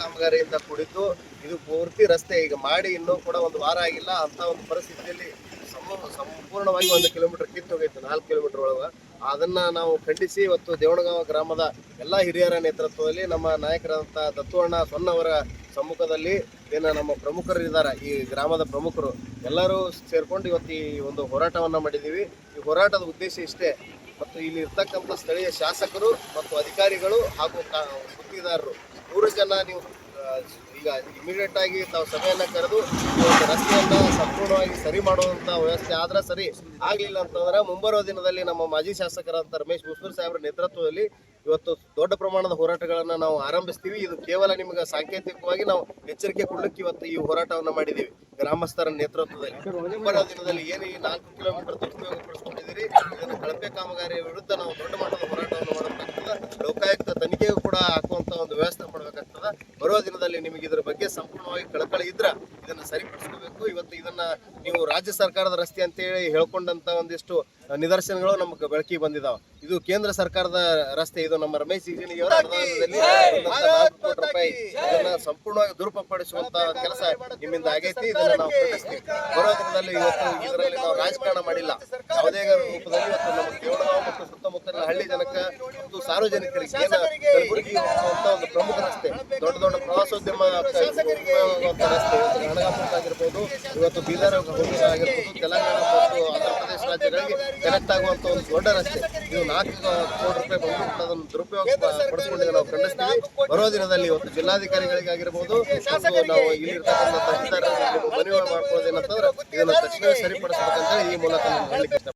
ಕಾಮಗಾರಿಯಿಂದ ಕೂಡಿದ್ದು ಇದು ಪೂರ್ತಿ ರಸ್ತೆ ಈಗ ಮಾಡಿ ಇನ್ನೂ ಕೂಡ ಒಂದು ವಾರ ಆಗಿಲ್ಲ ಅಂತ ಒಂದು ಪರಿಸ್ಥಿತಿಯಲ್ಲಿ ಸಂಪೂರ್ಣವಾಗಿ ಒಂದು ಕಿಲೋಮೀಟರ್ ಕಿತ್ತು ಹೋಗಿತ್ತು, ನಾಲ್ಕು ಕಿಲೋಮೀಟರ್ ಒಳಗೆ. ಅದನ್ನ ನಾವು ಖಂಡಿಸಿ ಇವತ್ತು ದೇವಣಗಾಂವ ಗ್ರಾಮದ ಎಲ್ಲ ಹಿರಿಯರ ನೇತೃತ್ವದಲ್ಲಿ ನಮ್ಮ ನಾಯಕರಾದಂಥ ದತ್ತುವಣ್ಣ ಸೊನ್ನವರ ಸಮ್ಮುಖದಲ್ಲಿ ಏನ ನಮ್ಮ ಪ್ರಮುಖರು ಇದ್ದಾರೆ ಈ ಗ್ರಾಮದ ಪ್ರಮುಖರು. ಎಲ್ಲರೂ ಸೇರ್ಕೊಂಡು ಇವತ್ತು ಈ ಒಂದು ಹೋರಾಟವನ್ನ ಮಾಡಿದ್ದೀವಿ. ಈ ಹೋರಾಟದ ಉದ್ದೇಶ ಇಷ್ಟೇ. ಮತ್ತು ಇಲ್ಲಿ ಇರ್ತಕ್ಕಂಥ ಸ್ಥಳೀಯ ಶಾಸಕರು ಮತ್ತು ಅಧಿಕಾರಿಗಳು ಹಾಗೂ ಗುತ್ತಿಗೆದಾರರು ಮೂರು ಜನ ನೀವು ಈಗ ಇಮಿಡಿಯೇಟ್ ಆಗಿ ತಾವು ಸಭೆಯನ್ನ ಕರೆದು ರಸ್ತೆಯನ್ನ ಸಂಪೂರ್ಣವಾಗಿ ಸರಿ ಮಾಡುವಂತ ವ್ಯವಸ್ಥೆ ಆದ್ರೆ ಸರಿ ಆಗ್ಲಿಲ್ಲ ಅಂತಂದ್ರೆ ಮುಂಬರುವ ದಿನದಲ್ಲಿ ನಮ್ಮ ಮಾಜಿ ಶಾಸಕರಾದಂತ ರಮೇಶ್ ಮುಸ್ಕೂರ್ ಸಾಹೇಬರ ನೇತೃತ್ವದಲ್ಲಿ ಇವತ್ತು ದೊಡ್ಡ ಪ್ರಮಾಣದ ಹೋರಾಟಗಳನ್ನ ನಾವು ಆರಂಭಿಸ್ತೀವಿ. ಇದು ಕೇವಲ ನಿಮಗೆ ಸಾಂಕೇತಿಕವಾಗಿ ನಾವು ಎಚ್ಚರಿಕೆ ಕೊಡ್ಲಿಕ್ಕೆ ಇವತ್ತು ಈ ಹೋರಾಟವನ್ನ ಮಾಡಿದ್ದೀವಿ ಗ್ರಾಮಸ್ಥರ ನೇತೃತ್ವದಲ್ಲಿ. ಮುಂಬರುವ ದಿನದಲ್ಲಿ ಏನು ಈ ನಾಲ್ಕು ಕಿಲೋಮೀಟರ್ ದುರುಪಯೋಗಪಡಿಸ್ಕೊಂಡಿದ್ದೀರಿ ಇದನ್ನು ಕಳಪೆ ಕಾಮಗಾರಿಯ ವಿರುದ್ಧ ನಾವು ದೊಡ್ಡ ಮಟ್ಟದ ಹೋರಾಟವನ್ನು ಮಾಡಬೇಕಾಗ್ತದೆ. ಲೋಕಾಯುಕ್ತ ತನಿಖೆಗೂ ಕೂಡ ಮಾಡಬೇಕಾಗ್ತದೆ ಬರುವ ದಿನದಲ್ಲಿ ನಿಮಗೆ ಇದರ ಬಗ್ಗೆ ಸಂಪೂರ್ಣವಾಗಿ ಕಳಕಳಿ ಇದ್ರ ಇದನ್ನ ಸರಿಪಡಿಸ್ಕೋಬೇಕು. ಇವತ್ತು ಇದನ್ನ ನೀವು ರಾಜ್ಯ ಸರ್ಕಾರದ ರಸ್ತೆ ಅಂತೇಳಿ ಹೇಳ್ಕೊಂಡಂತ ಒಂದಿಷ್ಟು ನಿದರ್ಶನಗಳು ನಮಗೆ ಬೆಳಕಿಗೆ ಬಂದಿದಾವೆ. ಇದು ಕೇಂದ್ರ ಸರ್ಕಾರದ ರಸ್ತೆ ಇದು ನಮ್ಮ ರಮೇಶ್ ಜಿಗಜಿಣಗಿ ಅವರ ಅನುದಾನದಲ್ಲಿ ನಾಲ್ಕು ಕೋಟಿ ರೂಪಾಯಿ ಇದನ್ನ ಸಂಪೂರ್ಣವಾಗಿ ದುರುಪಡಿಸುವಂತ ಕೆಲಸ ನಿಮ್ಮಿಂದ ಆಗೈತಿ. ಇದನ್ನ ನಾವು ಖಂಡಿಸ್ತೀವಿ ಇವತ್ತು ಇದರಲ್ಲಿ ನಾವು ರಾಜಕಾರಣ ಮಾಡಿಲ್ಲ. ಯಾವುದೇ ರೂಪದಲ್ಲಿ ಇವತ್ತು ನಮ್ಮ ಕೇವಲ ಮತ್ತು ಸುತ್ತಮುತ್ತಲಿನ ಹಳ್ಳಿ ಜನಕ್ಕೆ ಮತ್ತು ಸಾರ್ವಜನಿಕರಿಗೆ ಕಲಬುರಗಿ ಒಂದು ಪ್ರಮುಖ ರಸ್ತೆ ದೊಡ್ಡ ದೊಡ್ಡ ಪ್ರವಾಸೋದ್ಯಮ ರಸ್ತೆ ಆಗಿರ್ಬೋದು ಇವತ್ತು ಬೀದರ್ ಆಗಿರ್ಬೋದು ತೆಲಂಗಾಣ ಮತ್ತು ಆಂಧ್ರ ಪ್ರದೇಶ ರಾಜ್ಯಗಳಿಗೆ ಕನೆಕ್ಟ್ ಆಗುವಂಥ ಒಂದು ದೊಡ್ಡ ರಸ್ತೆ. ಇದು ನಾಲ್ಕು ಕೋಟಿ ರೂಪಾಯಿ ಬಂದು ಅದನ್ನು ದುರುಪಯೋಗ ಪಡಿಸಿಕೊಂಡಿದೆ ನಾವು ಖಂಡಿಸ್ತೀವಿ. ಬರೋ ದಿನದಲ್ಲಿ ಇವತ್ತು ಜಿಲ್ಲಾಧಿಕಾರಿಗಳಿಗಾಗಿರ್ಬೋದು ನಾವು ಇಲ್ಲಿರ್ತಕ್ಕಂಥ ಮನವಿ ಮಾಡ್ಕೊಳ್ಳೋದೇನಂತಂದ್ರೆ ಇದನ್ನು ತಕ್ಷಣ ಸರಿಪಡಿಸಬೇಕಂತ ಈ ಮೂಲಕ ನಾನು ಇಷ್ಟ